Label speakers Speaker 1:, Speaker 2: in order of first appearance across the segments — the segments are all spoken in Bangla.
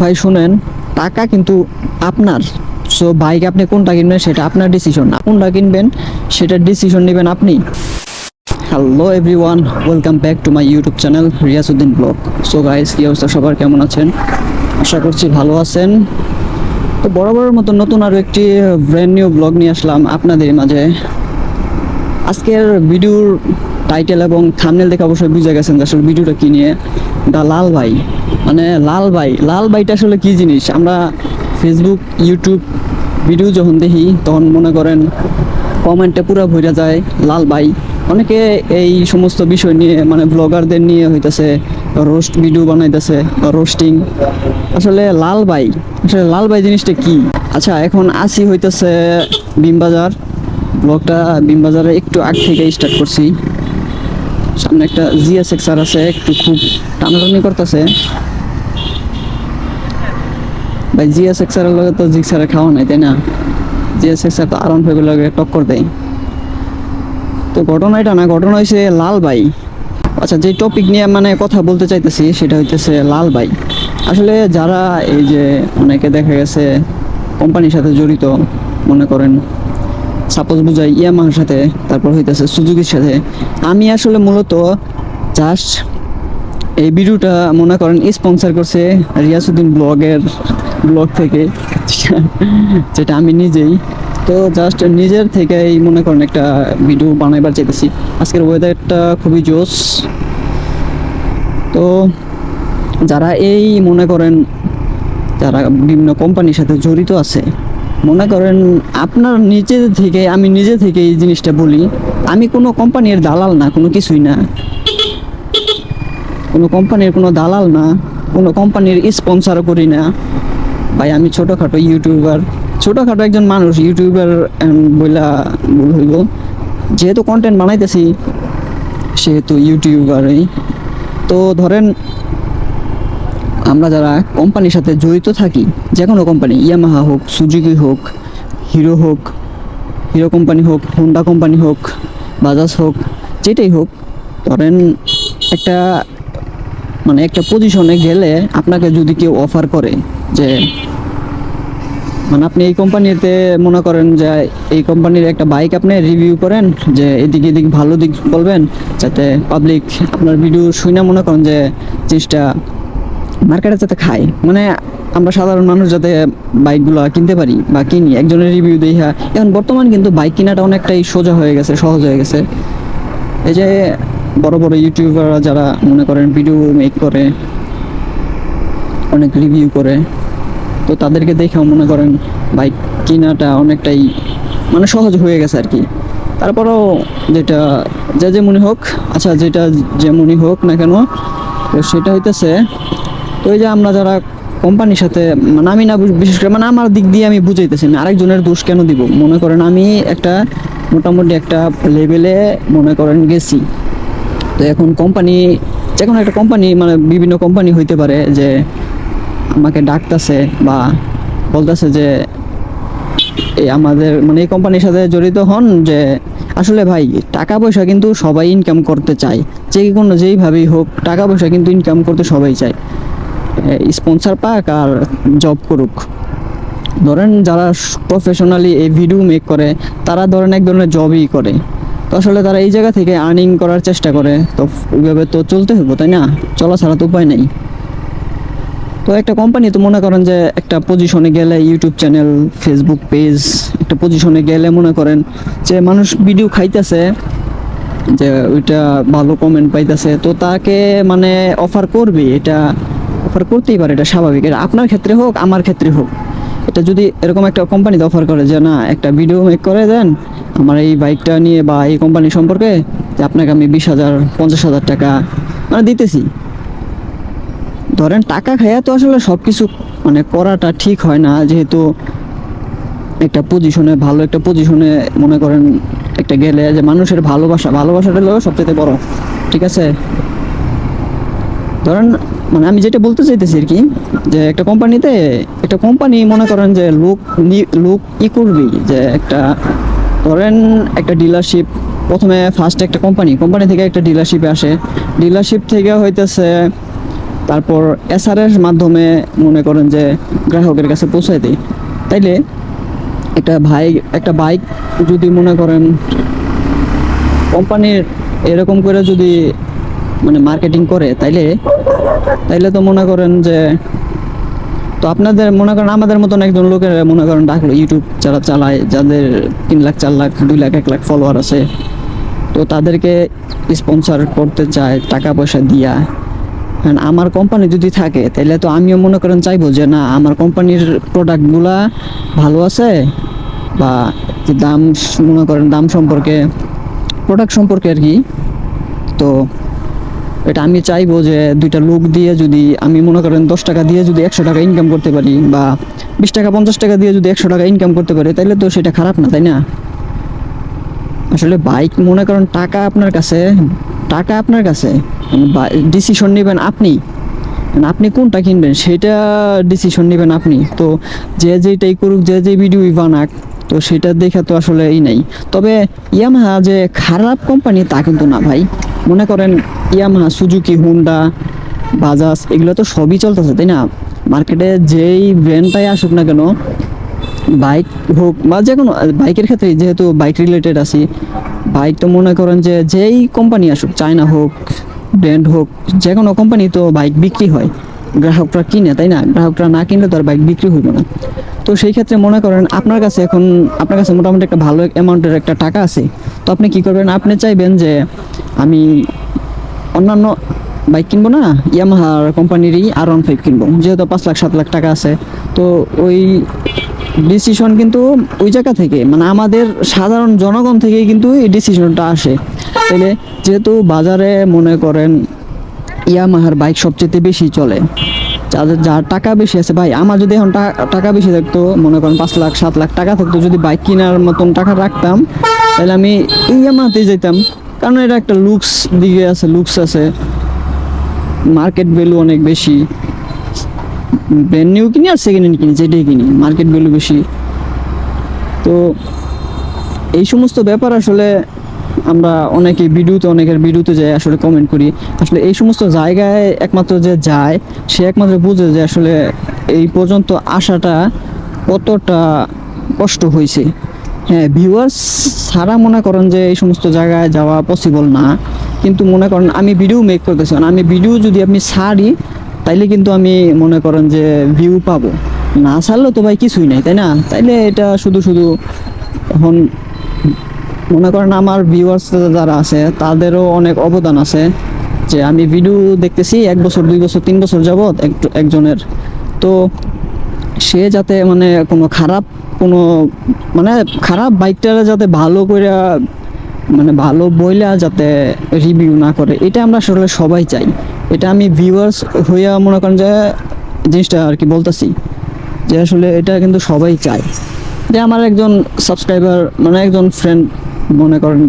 Speaker 1: ভাই, শুনেন, টাকা কিন্তু আপনার। সো বাইক আপনি কোনটা কিনবেন সেটা আপনার ডিসিশন না। কোনটা কিনবেন সেটার ডিসিশন নেবেন আপনি। Hello everyone welcome back to my YouTube channel Riasuddin blog so guys কি অবস্থা? সবার কেমন আছেন? আশা করছি ভালো আছেন। তো, বরাবরের মতো নতুন আরও একটি ব্র্যান্ড নিউ ব্লগ নিয়ে আসলাম আপনাদের মাঝে। আজকের ভিডিওর টাইটেল এবং থামনেল দেখে অবশ্যই বুঝে গেছেন যে আসলে ভিডিওটা কি নিয়ে। দা লাল ভাই। মানে লাল ভাই লাল ভাইটা আসলে কি জিনিস? আমরা ফেসবুক ইউটিউব ভিডিও যখন দেখি, তখন মনে করেন কমেন্টে পুরো ভরে যায়, লাল ভাই অনেকে এই সমস্ত বিষয় নিয়ে মানে ব্লগারদের নিয়ে হইতেছে রোস্ট ভিডিও বানাইতেছে রোস্টিং আসলে লাল ভাই আসলে লাল ভাই জিনিসটা কি? আচ্ছা এখন আসি হইতেছে বিমবাজার ব্লগটা বিমবাজারে একটু আগ থেকে স্টার্ট করছি। সামনে একটা জিএস এক্সার আছে, একটু খুব টানাটানি করতেছে। ভাই জিএস এক্সারের লগে তো জিক্সারে খাওয়া নাই, তাই না? জিএস এক্সার তো আরন ফাইভের লগে টক্কর দেয়। তো ঘটনা এটা না, ঘটনা হয়েছে লাল ভাই। আচ্ছা যে টপিক নিয়ে মানে কথা বলতে চাইতেছি, সেটা হইতেছে লাল ভাই। আসলে যারা এই যে অনেকে দেখা গেছে কোম্পানির সাথে জড়িত, মনে করেন সাপোজ বুঝাই ইয়ামাহার সাথে, তারপর হইতেছে সুজুকির সাথে, আমি আসলে মূলত জাস্ট এই ভিডিওটা মনে করেন স্পন্সর করছে রিয়াসুদ্দিন ব্লগের ব্লগ থেকে, যেটা আমি নিজেই। তো জাস্ট নিজের থেকেই মনে করেন একটা ভিডিও বানাইবার চাইতেছি। আজকের ওয়েদারটা খুবই জোস তো যারা এই মনে করেন, যারা বিভিন্ন কোম্পানির সাথে জড়িত আছে, মনে করেন আপনার নিজে থেকে, আমি নিজে থেকে এই জিনিসটা বলি, আমি কোনো কোম্পানির দালাল না, কোনো কিছুই না। কোনো কোম্পানির কোনো দালাল না, কোনো কোম্পানির স্পন্সারও করি না। ভাই, আমি ছোটোখাটো ইউটিউবার ছোটোখাটো একজন মানুষ ইউটিউবার বইলা ভুল হইব। যেহেতু কন্টেন্ট বানাইতেছি, সেহেতু ইউটিউবারই তো ধরেন, আমরা যারা কোম্পানির সাথে জড়িত থাকি যে কোনো কোম্পানি ইয়ামাহা হোক সুজুকি হোক হিরো হোক হিরো কোম্পানি হোক হোন্ডা কোম্পানি হোক বাজাজ হোক, যেটাই হোক, ধরেন একটা মানে একটা পজিশনে গেলে আপনাকে যদি কেউ অফার করে যে মানে আপনি এই কোম্পানিতে মনে করেন যে এই কোম্পানির একটা বাইক আপনি রিভিউ করেন, যে এদিক এদিক ভালো দিক বলবেন, যাতে পাবলিক আপনার ভিডিও শুনে মনে করেন যে জিনিসটা মার্কেটে যাতে খায়। মানে আমরা সাধারণ মানুষ যাতে বাইকগুলো কিনতে পারি বা কিনি, একজনের রিভিউ দিই হ্যাঁ। এখন বর্তমান কিন্তু বাইক কেনাটা অনেকটাই সোজা হয়ে গেছে, সহজ হয়ে গেছে। এই যে বড় বড় ইউটিউবাররা যারা মনে করেন ভিডিও মেক করে অনেক রিভিউ করে। তো তাদেরকে দেখেও মনে করেন বাইক কেনাটা অনেকটাই মানে সহজ হয়ে গেছে আর কি। তারপরেও যেটা, যে যেমনই হোক আচ্ছা যেটা যেমনই হোক না কেন, তো সেটা হইতেছে, তো এই যে আমরা যারা কোম্পানির সাথে মানে আমি না বিশেষ করে মানে আমার দিক দিয়ে আমি বুঝাইতেছি না, আরেকজনের দোষ কেন দিব? মনে করেন আমি একটা মোটামুটি একটা লেভেলে মনে করেন গেছি। তো এখন কোম্পানি যে কোনো একটা কোম্পানি মানে বিভিন্ন কোম্পানি হইতে পারে যে আমাকে ডাকতেছে বা বলতেছে যে এই আমাদের মানে এই কোম্পানির সাথে জড়িত হন যে, আসলে ভাই, টাকা পয়সা কিন্তু সবাই ইনকাম করতে চায়। যে কোনো যেইভাবেই হোক, টাকা পয়সা কিন্তু ইনকাম করতে সবাই চায়। স্পন্সার পাক আর জব করুক। ধরেন যারা প্রফেশনালি এই ভিডিও মেক করে, তারা ধরেন এক ধরনের জবই করে। তো আসলে তারা এই জায়গা থেকে আর্নিং করার চেষ্টা করে। তো ওইভাবে তো চলতে হইব, তাই না? চলা ছাড়া তো উপায় নেই। তো একটা কোম্পানি তো মনে করেন যে একটা পজিশনে গেলে ইউটিউব চ্যানেল ফেসবুক পেজ একটা পজিশনে গেলে মনে করেন যে মানুষ ভিডিও খাইতেছে, যে ওইটা ভালো কমেন্ট পাইতেছে। তো তাকে মানে অফার করবে, এটা অফার করতেই পারে, এটা স্বাভাবিক। এটা আপনার ক্ষেত্রে হোক, আমার ক্ষেত্রে হোক। এটা যদি এরকম একটা কোম্পানিতে অফার করে যে, না, একটা ভিডিও মেক করে দেন, আমার এই বাইকটা নিয়ে বা এই কোম্পানি সম্পর্কে, যে আপনাকে আমি বিশ হাজার, পঞ্চাশ হাজার টাকা মানে দিতেছি। ধরেন টাকা খাইয়া তো আসলে সব কিছু মানে করাটা ঠিক হয় না, যেহেতু একটা পজিশনে ভালো একটা পজিশনে মনে করেন একটা গেলে যে মানুষের ভালোবাসা, ভালোবাসাটা হলো সবচেয়ে বড়, ঠিক আছে? ধরেন মানে আমি যেটা বলতে চাইতেছি আর কি, যে একটা কোম্পানিতে একটা কোম্পানি মনে করেন যে লোক লোক ই করবি যে একটা ধরেন একটা ডিলারশিপ প্রথমে ফার্স্ট একটা কোম্পানি কোম্পানি থেকে একটা ডিলারশিপে আসে ডিলারশিপ থেকে হইতেছে তারপর এসআরএস মাধ্যমে মনে করেন যে গ্রাহকের কাছে পৌঁছায় দিই। তাইলে একটা ভাই, একটা বাইক যদি মনে করেন কোম্পানির এরকম করে যদি মানে মার্কেটিং করে, তাইলে তাইলে তো মনে করেন যে, তো আপনাদের মনে করেন আমাদের মতন একজন লোকের মনে করেন ডাকলো ইউটিউব যারা চালায়, যাদের তিন লাখ, চার লাখ, দুই লাখ, এক লাখ ফলোয়ার আছে, তো তাদেরকে স্পন্সর করতে চায়, টাকা পয়সা দিয়া। কারণ আমার কোম্পানি যদি থাকে, তাহলে তো আমিও মনে করেন চাইব যে, না, আমার কোম্পানির প্রোডাক্টগুলা ভালো আছে বা দাম মনে করেন দাম সম্পর্কে প্রোডাক্ট সম্পর্কে আর কি। তো এটা আমি চাইব যে দুইটা লোক দিয়ে যদি, আমি মনে করেন দশ টাকা দিয়ে যদি একশো টাকা ইনকাম করতে পারি বা বিশ টাকা, পঞ্চাশ টাকা দিয়ে যদি একশো টাকা ইনকাম করতে পারি তাহলে তো সেটা খারাপ না, তাই না? আসলে বাইক মনে করেন টাকা আপনার কাছে টাকা আপনার কাছে? ডিসিশন নেবেন আপনি। মানে আপনি কোনটা কিনবেন? সেটা ডিসিশন নেবেন আপনি। তো যে যেটাই করুক, যে যে ভিডিওই বানাক, তো সেটা দেখে তো আসলে এই নাই। তবে ইয়ামাহা যে খারাপ কোম্পানি তা কিন্তু না ভাই। মনে করেন ইয়ামাহা, সুজুকি হুন্ডা বাজাজ এগুলো তো সবই চলতেছে, তাই না? মার্কেটে যেই ব্র্যান্ডটাই আসুক না কেন বাইক হোক বা যে কোনো, বাইকের ক্ষেত্রে যেহেতু বাইক রিলেটেড আছি, বাইক তো মনে করেন যে যেই কোম্পানি আসুক চায়না হোক ব্র্যান্ড হোক, যে কোনো কোম্পানি তো বাইক বিক্রি হয়। গ্রাহকরা কিনে, তাই না? গ্রাহকরা না কিনলে তো আর বাইক বিক্রি হইব না। তো সেই ক্ষেত্রে মনে করেন আপনার কাছে এখন, আপনার কাছে মোটামুটি একটা ভালো অ্যামাউন্টের একটা টাকা আছে। তো আপনি কি করবেন? আপনি চাইবেন যে আমি অন্যান্য বাইক কিনবো না ইয়ামাহার কোম্পানিরই আর ওয়ান ফাইভ কিনবো। যেহেতু পাঁচ লাখ, সাত লাখ টাকা আছে, তো ওই ডিসিশন কিন্তু ওই জায়গা থেকে মানে আমাদের সাধারণ জনগণ থেকেই কিন্তু এই ডিসিশনটা আসে। তাহলে যেহেতু বাজারে মনে করেন ইয়ামাহার বাইক সবচেয়ে বেশি চলে, যাদের যার টাকা বেশি আছে, ভাই, আমার যদি এখন টাকা বেশি থাকতো, মনে করেন পাঁচ লাখ, সাত লাখ টাকা থাকতো, যদি বাইক কেনার মতন টাকা রাখতাম তাহলে আমি ইয়ামাহাতেই যেতাম কারণ এটা একটা লুকস দিকে আছে লুকস আছে। মার্কেট ভ্যালু অনেক বেশি। ব্র্যান্ড নিউ কিনি আর সেকেন্ড হ্যান্ড কিনি, যেটাই কিনি মার্কেট ভ্যালু বেশি। তো এই সমস্ত ব্যাপার আসলে আমরা অনেকে ভিডিওতে, অনেকের ভিডিওতে যাই, আসলে কমেন্ট করি। আসলে এই সমস্ত জায়গায় একমাত্র যে যায়, সে একমাত্র বুঝে যে আসলে এই পর্যন্ত আসাটা কতটা কষ্ট হয়েছে। হ্যাঁ ভিউয়ার্স ছাড়া মনে করেন যে এই সমস্ত জায়গায় যাওয়া পসিবল না। কিন্তু মনে করেন আমি ভিডিও মেক করতেছি। আমি ভিডিও যদি আপনি ছাড়ি তাইলে কিন্তু আমি মনে করেন যে ভিউ পাবো। না ছাড়লেও তো ভাই কিছুই নাই, তাই না? তাইলে এটা শুধু শুধু এখন মনে করেন আমার ভিউয়ার্স যারা আছে, তাদেরও অনেক অবদান আছে যে আমি ভিডিও দেখতেছি, এক বছর, দুই বছর, তিন বছর যাবৎ এক- একজনের। তো সে যাতে মানে কোনো খারাপ কোনো মানে খারাপ বাইকটা যাতে ভালো করে মানে ভালো বইলা যাতে রিভিউ না করে, এটা আমরা আসলে সবাই চাই। এটা আমি ভিউয়ার্স হইয়া মনে করেন যে জিনিসটা আর কি বলতেছি যে আসলে এটা কিন্তু সবাই চায়। যে আমার একজন সাবস্ক্রাইবার মানে একজন ফ্রেন্ড মনে করেন,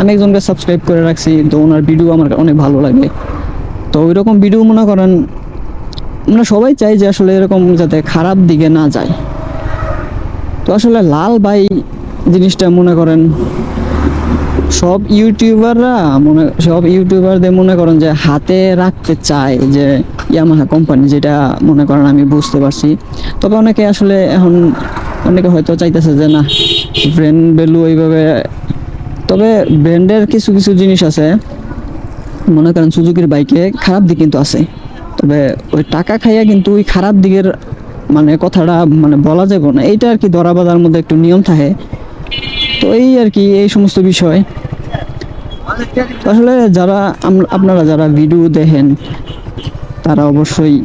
Speaker 1: আমি একজনকে সাবস্ক্রাইব করে রাখছি তো ওনার ভিডিও আমার অনেক ভালো লাগে। তো ওই রকম ভিডিও মনে করেন আমরা সবাই চাই যে আসলে এরকম যাতে খারাপ দিকে না যায়। তো আসলে লাল ভাই জিনিসটা মনে করেন সব ইউটিউবাররা মনে সব ইউটিউবারদের মনে করেন যে হাতে রাখতে চায় যে ইয়ামাহা কোম্পানি যেটা মনে করেন আমি বুঝতে পারছি। তবে অনেকে আসলে এখন অনেকে হয়তো চাইতেছে যে না ব্র্যান্ড ভ্যালু এইভাবে তবে ব্র্যান্ডের কিছু কিছু জিনিস আছে। মনে করেন সুজুকির বাইকে খারাপ দিক কিন্তু আছে। তবে ওই টাকা খাইয়া কিন্তু ওই খারাপ দিকের মানে কথাটা মানে বলা যাবে না। এইটা আর কি ধরা বাঁধার মধ্যে একটু নিয়ম থাকে। তো এই আর কি, এই সমস্ত বিষয়। আসলে যারা আপনারা যারা ভিডিও দেখেন, তারা অবশ্যই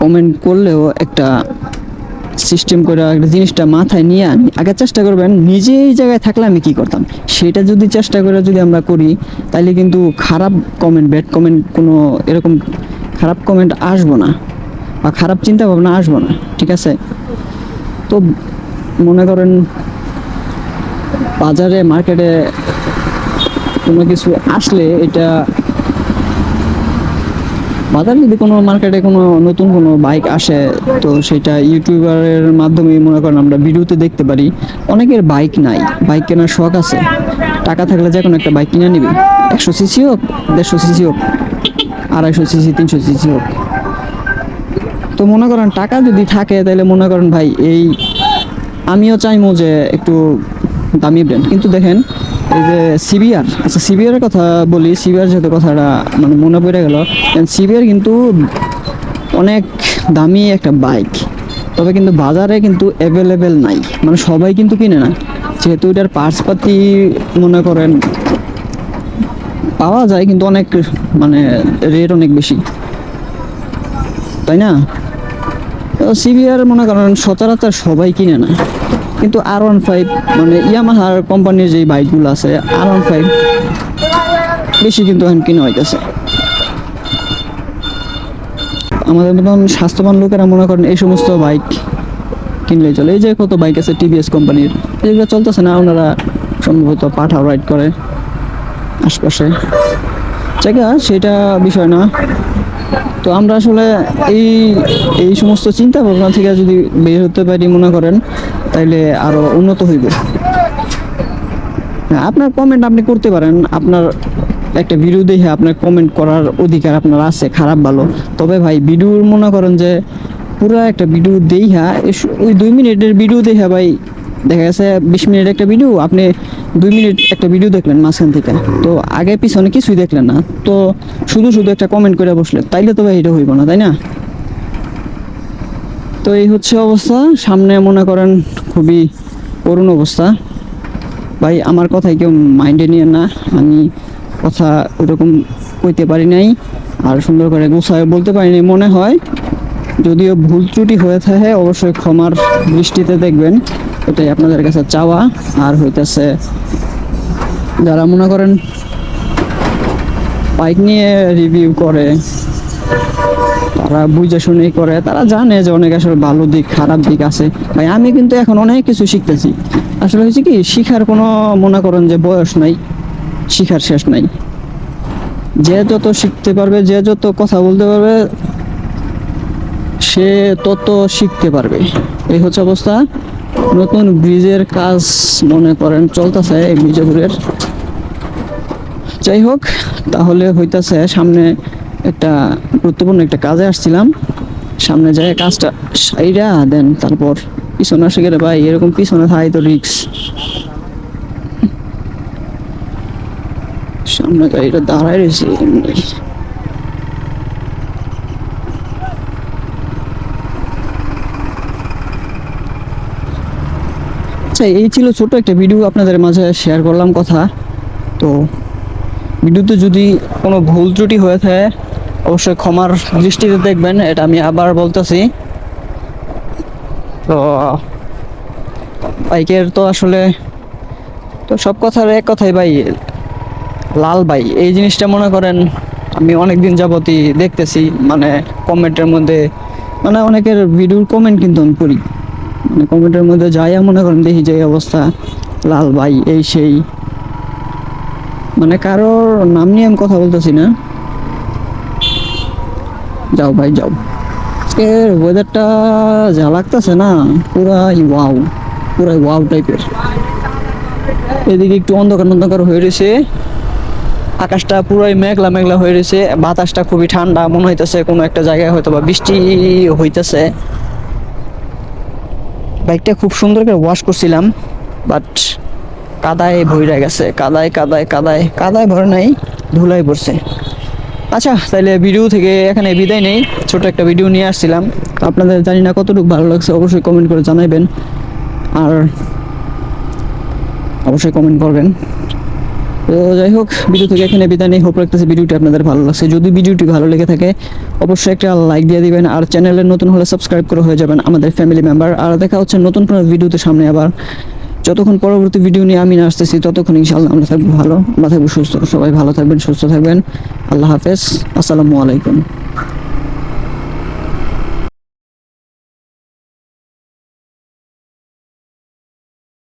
Speaker 1: কমেন্ট করলেও একটা সিস্টেম করে একটা জিনিসটা মাথায় নিয়ে আমি আগে চেষ্টা করবেন, নিজে এই জায়গায় থাকলে আমি কি করতাম? সেটা যদি চেষ্টা করে যদি আমরা করি তাহলে কিন্তু খারাপ কমেন্ট ব্যাড কমেন্ট কোনো এরকম খারাপ কমেন্ট আসব না। বা খারাপ চিন্তা ভাবনা আসব না, ঠিক আছে? তো মনে করেন বাজারে, মার্কেটে কোনো কিছু আসলে এটা বাজারে যদি কোনো মার্কেটে কোনো নতুন কোনো বাইক আসে, তো সেটা ইউটিউবারের মাধ্যমে মনে করেন আমরা ভিডিওতে দেখতে পারি। অনেকের বাইক নাই, বাইক কেনার শখ আছে। টাকা থাকলে যে কোনো একটা বাইক কিনে নিবি। একশো সিসি হোক, দেড়শো সিসি হোক, আড়াইশো সিসি, তিনশো সিসি হোক। তো মনে করেন টাকা যদি থাকে, তাহলে মনে করেন ভাই, এই আমিও চাইমো যে একটু দামি ব্র্যান্ড কিন্তু দেখেন, এই যে সিবিআর আচ্ছা সিবিআর কথা বলি সিবিআর যেহেতু কথাটা মানে মনে পড়ে গেল সিবিআর কিন্তু অনেক দামি একটা বাইক তবে কিন্তু বাজারে কিন্তু অ্যাভেলেবেল নাই। মানে সবাই কিন্তু কিনে না। যেহেতু এটার পার্টসপাতি মনে করেন পাওয়া যায়, কিন্তু অনেক মানে রেট অনেক বেশি। তাই না? সিবিআর মনে করেন সচরাচর সবাই কিনে না। কিন্তু আর ওয়ান ফাইভ মানে ইয়ামাহার কোম্পানির যে বাইকগুলো আছে আর ওয়ান ফাইভ বেশি কিন্তু এখন কিনে হইতেছে। আমাদের মতন স্বাস্থ্যবান লোকেরা মনে করেন এই সমস্ত বাইক কিনলে চলে। এই যে কত বাইক আছে টিভিএস কোম্পানির যেগুলো চলতেছে না, ওনারা সম্ভবত পাঠাও রাইড করে আশপাশে। জায়গা সেটা বিষয় না। তো আমরা আসলে এই এই সমস্ত চিন্তা ভাবনা থেকে যদি বের হতে পারি মনে করেন তাইলে আরও উন্নত হইব। হ্যাঁ, আপনার কমেন্ট আপনি করতে পারেন। আপনার একটা ভিডিও দেখে আপনার কমেন্ট করার অধিকার আপনার আছে খারাপ ভালো। তবে ভাই ভিডিও মনে করেন যে পুরো একটা ভিডিও এস- ওই দুই মিনিটের ভিডিও দেখা ভাই দেখা গেছে বিশ মিনিট একটা ভিডিও আপনি দুই মিনিট একটা ভিডিও দেখলেন মাঝখান থেকে। তো আগে পিছনে কিছুই দেখলেন না। তো শুধু শুধু একটা কমেন্ট করে বসলেন। তাইলে তো ভাই এটা হইব না, তাই না? তো এই হচ্ছে অবস্থা। সামনে মনে করেন খুবই করুণ অবস্থা। ভাই, আমার কথাই কেউ মাইন্ডে নিয়ে না। আমি কথা ওরকম কইতে পারি নাই আর সুন্দর করে গোছায় বলতে পারিনি মনে হয়। যদিও ভুল ত্রুটি হয়ে থাকে, অবশ্যই ক্ষমার দৃষ্টিতে দেখবেন। এটাই আপনাদের কাছে চাওয়া। আর হইতেছে যারা মনে করেন বাইক নিয়ে রিভিউ করে, তারা বুঝে শুনেই করে, তারা জানে যে অনেক আসলে ভালো দিক, খারাপ দিক আছে। ভাই, আমি কিন্তু এখন অনেক কিছু শিখতেছি। আসলে হয়েছে কি, শিখার কোনো মনে করেন যে বয়স নাই, শিখার শেষ নাই। যে যত শিখতে পারবে, যে যত কথা বলতে পারবে, সে তত শিখতে পারবে। এই হচ্ছে অবস্থা। নতুন ব্রিজের কাজ মনে করেন চলতেছে এই বিজয়পুরের। যাই হোক, তাহলে হইতাছে সামনে একটা গুরুত্বপূর্ণ একটা কাজে আসছিলাম। সামনে যায় কাজটা সাইরা, দেন তারপর পিছনে আসে গেলে ভাই, এরকম পিছনে থাই তো রিক্স সামনে গাড়িটা দাঁড়ায় রয়েছে। আচ্ছা এই ছিল ছোট একটা ভিডিও আপনাদের মাঝে শেয়ার করলাম কথা। তো ভিডিওতে যদি কোনো ভুল ত্রুটি হয়ে থাকে, অবশ্যই ক্ষমার দৃষ্টিতে দেখবেন, এটা আমি আবার বলতেছি। তো, বাইকের তো আসলে, তো সব কথার এক কথাই ভাই, লাল ভাই। এই জিনিসটা মনে করেন, আমি অনেক দিন যাবতই দেখতেছি মানে কমেন্টের মধ্যে মানে অনেকের ভিডিওর কমেন্ট কিন্তু আমি পড়ি। মানে কমেন্টের মধ্যে যাই মনে করেন দেখি যে অবস্থা, লাল ভাই, এই সেই। মানে কারোর নাম নিয়ে আমি কথা বলতেছি না। যাও ভাই, যাও। আজকে ওয়েদারটা যা লাগতেছে না, পুরাই ওয়াও পুরাই ওয়াও টাইপের এদিকে একটু অন্ধকার অন্ধকার হয়ে রয়েছে। আকাশটা পুরাই মেঘলা মেঘলা হয়ে রয়েছে। বাতাসটা খুবই ঠান্ডা, মনে হইতেছে কোনো একটা জায়গায় হয়তো বা বৃষ্টি হইতেছে। বাইকটা খুব সুন্দর করে ওয়াশ করছিলাম বাট কাদায় ভরে গেছে। কাদায় কাদায় কাদায় কাদায় ভরে নাই, ধুলাই পড়ছে। আচ্ছা তাহলে ভিডিও থেকে এখানে বিদায় নেই। ছোট একটা ভিডিও নিয়ে আসছিলাম। আপনাদের জানি না কতটুকু ভালো লাগছে, অবশ্যই কমেন্ট করে জানাবেন আর অবশ্যই কমেন্ট করবেন। তো যাই হোক ভিডিও থেকে এখানে বিদায় নেই। হোপ রাখতেছি ভিডিওটি আপনাদের ভালো লাগছে। যদি ভিডিওটি ভালো লেগে থাকে, অবশ্যই একটা লাইক দিয়ে দিবেন। আর চ্যানেলে নতুন হলে সাবস্ক্রাইব করে হয়ে যাবেন আমাদের ফ্যামিলি মেম্বার আর দেখা হচ্ছে নতুন কোনো ভিডিওতে সামনে আবার। যতক্ষণ পরবর্তী ভিডিও নিয়ে আমি আসতেছি, ততক্ষণ ইনশাল্লাহ আমরা থাকব ভালো, আমরা থাকব সুস্থ। সবাই ভালো থাকবেন, সুস্থ থাকবেন। আল্লাহ হাফেজ। আসসালামু আলাইকুম।